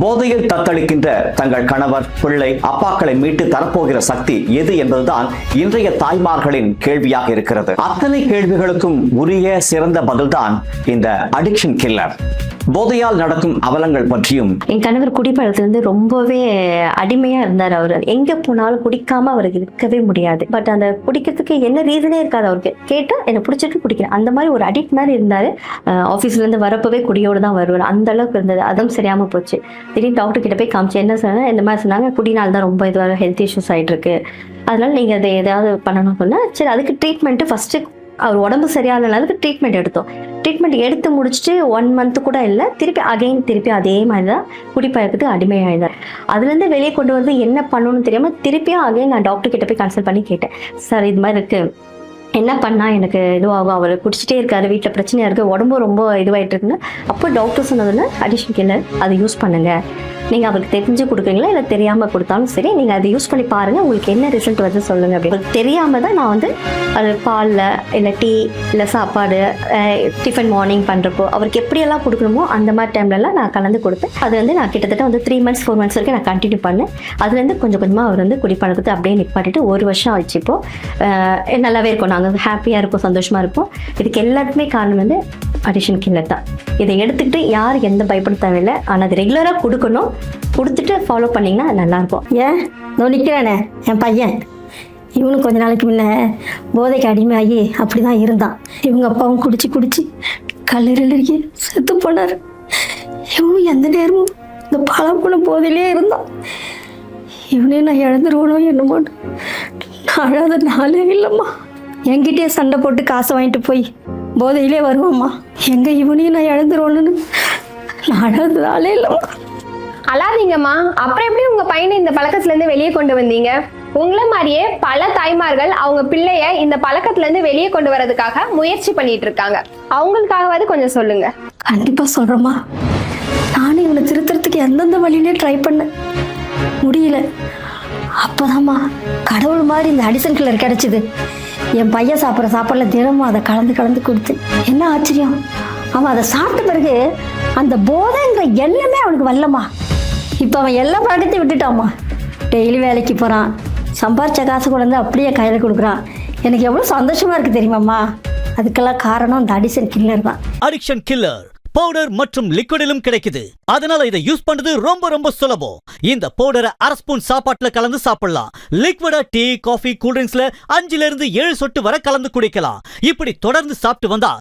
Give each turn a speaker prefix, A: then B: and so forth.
A: போதையில் தத்தளிக்கின்ற தங்கள் கணவர் பிள்ளை அப்பாக்களை மீட்டு தரப்போகிற சக்தி எது என்பதுதான் இன்றைய தாய்மார்களின் கேள்வியாக இருக்கிறது. அத்தனை கேள்விகளுக்கும் உரிய சிறந்த பதில்தான் இந்த அடிக்ஷன் கில்லர் போதையால் நடக்கும் அவலங்கள் பற்றியும்.
B: என் கணவர் குடிப்பழத்திலிருந்து ரொம்பவே அடிமையா இருந்தார் அவர். எங்க போனாலும் குடிக்காம அவருக்கு இருக்கவே முடியாது. பட் அந்த குடிக்கிறதுக்கு என்ன ரீசனே இருக்காது அவருக்கு. கேட்டா என்ன பிடிச்சிட்டு குடிக்கிறேன். அந்த மாதிரி ஒரு அடிக்ட் மாதிரி இருந்தாரு. அஹ் ஆபீஸ்ல இருந்து வரப்பவே குடியோடு தான் வருவார். அந்த அளவுக்கு இருந்தது. அதுவும் சரியாம போச்சு. திடீர்னு டாக்டர் கிட்ட போய் காமிச்சு என்ன சொன்னா? இந்த மாதிரி சொன்னாங்க. குடினால தான் ரொம்ப இதுவாக ஹெல்த் இஷ்யூஸ் ஆயிட்டு இருக்கு அதனால நீங்க அதை ஏதாவது பண்ணணும் சொன்னா சரி அதுக்கு ட்ரீட்மெண்ட் ஃபர்ஸ்ட் அவர் உடம்பு சரியானதுக்கு ட்ரீட்மெண்ட் எடுத்தோம். ட்ரீட்மெண்ட் எடுத்து முடிச்சுட்டு ஒன் மந்த் கூட இல்லை திருப்பி அகைன் திருப்பி அதே மாதிரி தான் குடிப்பழக்கத்துக்கு அடிமையாயினார் அதுலேருந்து வெளியே கொண்டு வந்து என்ன பண்ணணும்னு தெரியாமல் திருப்பியும் அகைன் நான் டாக்டர் கிட்ட போய் கன்சல்ட் பண்ணி கேட்டேன். சார் இது மாதிரி இருக்கு. என்ன பண்ணால் எனக்கு இதுவாகும்? அவர் குடிச்சிட்டே இருக்காரு வீட்டில் பிரச்சனையாக இருக்குது உடம்பு ரொம்ப இதுவாகிட்டு இருக்குன்னு. அப்போ டாக்டர் சொன்னதுல அடிஷன் கில்லர் அதை யூஸ் பண்ணுங்கள் நீங்கள் அவருக்கு தெரிஞ்சு கொடுக்குறீங்களா? இல்லை தெரியாமல் கொடுத்தாலும் சரி நீங்கள் அதை யூஸ் பண்ணி பாருங்கள் உங்களுக்கு என்ன ரிசல்ட் வந்து சொல்லுங்கள் அப்படின்னு. தெரியாமல் தான் நான் வந்து அது பாலில் இல்லை டீ இல்லை சாப்பாடு டிஃபன் மார்னிங் பண்ணுறப்போ அவருக்கு எப்படியெல்லாம் கொடுக்கணுமோ அந்த மாதிரி டைம்லலாம் நான் கலந்து கொடுத்தேன் அது வந்து நான் கிட்டத்தட்ட வந்து த்ரீ மந்த்ஸ் ஃபோர் மந்த்ஸ் வரைக்கும் நான் கண்டினியூ பண்ணேன். அதுலேருந்து கொஞ்சம் கொஞ்சமாக அவர் வந்து குடிப்பழக்கத்தை அப்படியே நிப்பாட்டிட்டு ஒரு வருஷம் ஆச்சு இப்போது நல்லாவே இருக்கும். நாங்கள் ஹாப்பியாக இருப்போம் சந்தோஷமாக இருப்போம். இதுக்கு எல்லாத்துக்குமே காரணம் வந்து அடிஷன் கில்லர் தான். இதை எடுத்துக்கிட்டு யார் எந்த பயப்பட தேவையில்லை ஆனால் அது ரெகுலராக கொடுக்கணும். கொடுத்துட்டு ஃபாலோ பண்ணிங்கன்னா நல்லாயிருக்கும்.
C: ஏன்? இதோ நிற்கிறானே என் பையன். இவனும் கொஞ்ச நாளைக்கு முன்ன போதைக்கு அடிமையாகி அப்படி தான் இருந்தான். இவங்க அப்பாவும் குடிச்சு குடிச்சு கல்லறையிலேயே செத்து போனார். இவனும் எந்த நேரமும் இந்த பழப்புன போதையிலே இருந்தான். இவனே நான் இழந்துருவனோ என்னமோ அழாத நாளே இல்லைம்மா. என்கிட்டயே சண்டை போட்டு காசை வாங்கிட்டு போய் போதையிலே வருவாம்மா. எங்கே இவனையும் நான் இழந்துருவோன்னு நான் அழாத நாளே இல்லைம்மா.
D: அழாதீங்கம்மா. அப்புறம் எப்படி உங்க பையனை இந்த பழக்கத்துல இருந்து வெளியே கொண்டு வந்தீங்க? உங்களை மாதிரியே பல தாய்மார்கள் அவங்க பிள்ளைய இந்த பழக்கத்துல இருந்து வெளியே கொண்டு வரதுக்காக முயற்சி பண்ணிட்டு இருக்காங்க. அவங்களுக்காகவாது கொஞ்சம் சொல்லுங்க.
C: கண்டிப்பாக சொல்கிறேம்மா நானும் இவனை திருத்துறதுக்கு எந்தெந்த வழியிலே ட்ரை பண்ணேன். முடியல. அப்போதாம்மா கடவுள் மாதிரி இந்த அடிசன் கில்லர் கிடைச்சிது. என் பையன் சாப்பிட்ற சாப்பாடில் தினமும் அதை கலந்து கலந்து கொடுத்து என்ன ஆச்சரியம். அவன் அதை சாப்பிட்ட பிறகு அந்த போதைங்கிற எண்ணமே அவனுக்கு வரலம்மா. இப்போ அவன் எல்லா பழக்கத்தையும் விட்டுட்டாம்மா. டெய்லி வேலைக்கு போகிறான் சம்பாரிச்ச காசு கொண்டு வந்து அப்படியே கையில் கொடுக்குறான். எனக்கு எவ்வளோ சந்தோஷமாக இருக்குது தெரியுமாம்மா? அதுக்கெல்லாம் காரணம் இந்த அடிஷன் கில்லர் தான்.
E: அடிக்ஷன் கில்லர் பவுடர் மற்றும் லிக்விடிலும் கிடைக்குது. அதனால இதை யூஸ் பண்றது ரொம்ப ரொம்ப சுலபம். இந்த பவுடரை அரை ஸ்பூன் சாப்பாட்டுல கலந்து சாப்பிடலாம். லிக்விடா டீ காஃபி கூல்ட்ரிங்க்ஸில் அஞ்சுல இருந்து ஏழு சொட்டு வரை கலந்து குடிக்கலாம். இப்படி தொடர்ந்து சாப்பிட்டு வந்தா